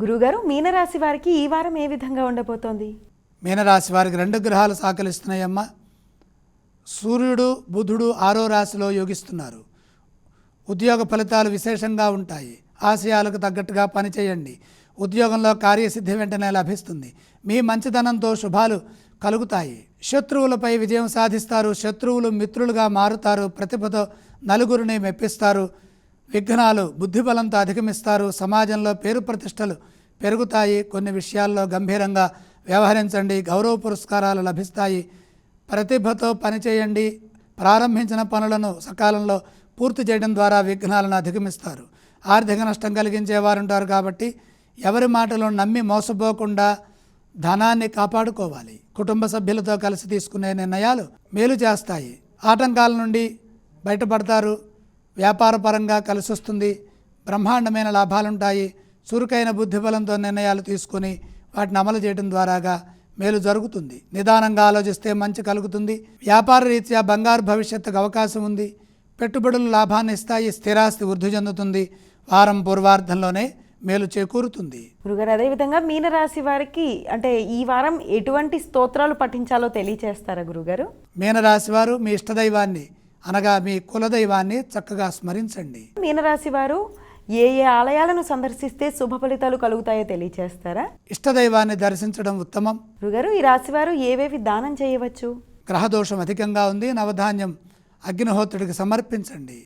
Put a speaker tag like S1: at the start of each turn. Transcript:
S1: గురుగారు మీనరాశి వారికి ఈ వారం ఏ విధంగా ఉండబోతోంది?
S2: మీనరాశి వారికి రెండు గ్రహాలు సహకరిస్తున్నాయమ్మా. సూర్యుడు బుధుడు ఆరో రాశిలో యోగిస్తున్నారు. ఉద్యోగ ఫలితాలు విశేషంగా ఉంటాయి. ఆశయాలకు తగ్గట్టుగా పనిచేయండి. ఉద్యోగంలో కార్యసిద్ధి వెంటనే లభిస్తుంది. మీ మంచితనంతో శుభాలు కలుగుతాయి. శత్రువులపై విజయం సాధిస్తారు. శత్రువులు మిత్రులుగా మారుతారు. ప్రతిభతో నలుగురిని మెప్పిస్తారు. విఘ్నాలు బుద్ధిబలంతో అధిగమిస్తారు. సమాజంలో పేరు ప్రతిష్టలు పెరుగుతాయి. కొన్ని విషయాల్లో గంభీరంగా వ్యవహరించండి. గౌరవ పురస్కారాలు లభిస్తాయి. ప్రతిభతో పనిచేయండి ప్రారంభించిన పనులను సకాలంలో పూర్తి చేయడం ద్వారా విఘ్నాలను అధిగమిస్తారు. ఆర్థిక నష్టం కలిగించేవారు ఉంటారు కాబట్టి ఎవరి మాటలు నమ్మి మోసపోకుండా ధనాన్ని కాపాడుకోవాలి. కుటుంబ సభ్యులతో కలిసి తీసుకునే నిర్ణయాలు మేలు చేస్తాయి. ఆటంకాల నుండి బయటపడతారు. వ్యాపారపరంగా కలిసి వస్తుంది బ్రహ్మాండమైన లాభాలుంటాయి. చురుకైన బుద్ధిబలంతో నిర్ణయాలు తీసుకొని వాటిని అమలు చేయడం ద్వారాగా మేలు జరుగుతుంది. నిదానంగా ఆలోచిస్తే మంచి కలుగుతుంది. వ్యాపార రీత్యా బంగారు భవిష్యత్తుకు అవకాశం ఉంది. పెట్టుబడులు లాభాన్ని ఇస్తాయి. స్థిరాస్తి వృద్ధి చెందుతుంది. వారం పూర్వార్ధంలోనే మేలు చేకూరుతుంది.
S1: గురుగారు అదేవిధంగా మీనరాశి వారికి అంటే ఈ వారం ఎటువంటి స్తోత్రాలు పఠించాలో తెలియచేస్తారా గురుగారు?
S2: మీనరాశి వారు మీ ఇష్టదైవాన్ని అనగా మీ కులదైవాన్ని చక్కగా స్మరించండి.
S1: మీనరాశి వారు ఏ ఏ ఆలయాలను సందర్శిస్తే శుభ ఫలితాలు కలుగుతాయో తెలియచేస్తారా?
S2: ఇష్టదైవాన్ని దర్శించడం ఉత్తమం.
S1: గురుగారు ఈ రాశి వారు ఏవేవి దానం చేయవచ్చు?
S2: గ్రహదోషం అధికంగా ఉంది. నవధాన్యం అగ్నిహోత్రుడికి సమర్పించండి.